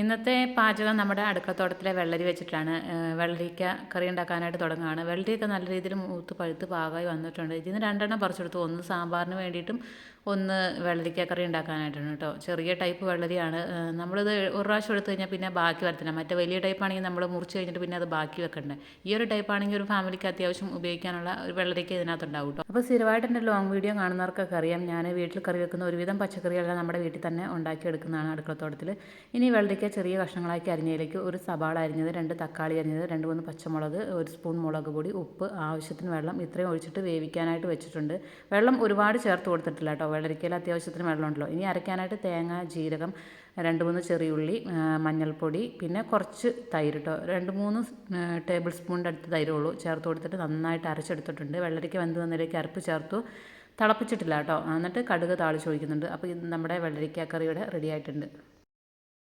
ഇന്നത്തെ പാചകം നമ്മുടെ അടുക്കളത്തോട്ടത്തിലെ വെള്ളരി വെച്ചിട്ടാണ് വെള്ളരിക്ക കറി ഉണ്ടാക്കാനായിട്ട് തുടങ്ങുകയാണ് വെള്ളരിയൊക്കെ നല്ല രീതിയിൽ മൂത്ത് പഴുത്ത് പാകമായി വന്നിട്ടുണ്ട്. ഇതിന് രണ്ടെണ്ണം പറിച്ചെടുത്തു. ഒന്ന് സാമ്പാറിന് വേണ്ടിയിട്ടും ഒന്ന് വെള്ളരിക്ക കറി ഉണ്ടാക്കാനായിട്ടാണ് കേട്ടോ. ചെറിയ ടൈപ്പ് വെള്ളരിയാണ്. നമ്മളിത് ഒരു പ്രാവശ്യം എടുത്തു കഴിഞ്ഞാൽ പിന്നെ ബാക്കി വരത്തില്ല. മറ്റേ വലിയ ടൈപ്പ് ആണെങ്കിൽ നമ്മൾ മുറിച്ച് കഴിഞ്ഞിട്ട് പിന്നെ അത് ബാക്കി വെക്കണ്ടേ. ഈ ഒരു ടൈപ്പ് ആണെങ്കിൽ ഒരു ഫാമിലിക്ക് അത്യാവശ്യം ഉപയോഗിക്കാനുള്ള ഒരു വെള്ളരിക്ക ഇതിനകത്ത് ഉണ്ടാവും കേട്ടോ. അപ്പോൾ സ്ഥിരമായിട്ട് എന്റെ ലോങ് വീഡിയോ കാണുന്നവർക്കൊക്കെ അറിയാം. ഞാൻ വീട്ടിൽ കറി വെക്കുന്ന ഒരുവിധം പച്ചക്കറികളെല്ലാം നമ്മുടെ വീട്ടിൽ തന്നെ ഉണ്ടാക്കിയെടുക്കുന്നതാണ് അടുക്കളത്തോട്ടത്തിൽ. ഇനി വെള്ളരിക്ക ചെറിയ കഷ്ണങ്ങളാക്കി അരിഞ്ഞതിലേക്ക് ഒരു സവാള അരിഞ്ഞത് രണ്ട് തക്കാളി അരിഞ്ഞത് രണ്ട് മൂന്ന് പച്ചമുളക് ഒരു സ്പൂൺ മുളക് പൊടി ഉപ്പ് ആവശ്യത്തിന് വെള്ളം ഇത്രയും ഒഴിച്ചിട്ട് വേവിക്കാനായിട്ട് വെച്ചിട്ടുണ്ട്. വെള്ളം ഒരുപാട് ചേർത്ത് കൊടുത്തിട്ടില്ല കേട്ടോ. വെള്ളരിക്കയിൽ അത്യാവശ്യത്തിന് വെള്ളമുണ്ടല്ലോ. ഇനി അരയ്ക്കാനായിട്ട് തേങ്ങ ജീരകം രണ്ട് മൂന്ന് ചെറിയുള്ളി മഞ്ഞൾപ്പൊടി പിന്നെ കുറച്ച് തൈര് കേട്ടോ രണ്ട് മൂന്ന് ടേബിൾ സ്പൂണിന്റെ അടുത്ത് തൈരുള്ളൂ ചേർത്ത് കൊടുത്തിട്ട് നന്നായിട്ട് അരച്ചെടുത്തിട്ടുണ്ട്. വെള്ളരിക്ക വെന്ത് വന്നതിലേക്ക് അരപ്പ് ചേർത്തു. തിളപ്പിച്ചിട്ടില്ല കേട്ടോ. എന്നിട്ട് കടുക് താളിച്ച് ഒഴിക്കുന്നുണ്ട്. അപ്പോൾ ഇത് നമ്മുടെ വെള്ളരിക്ക കറി ഇവിടെ റെഡി ആയിട്ടുണ്ട്.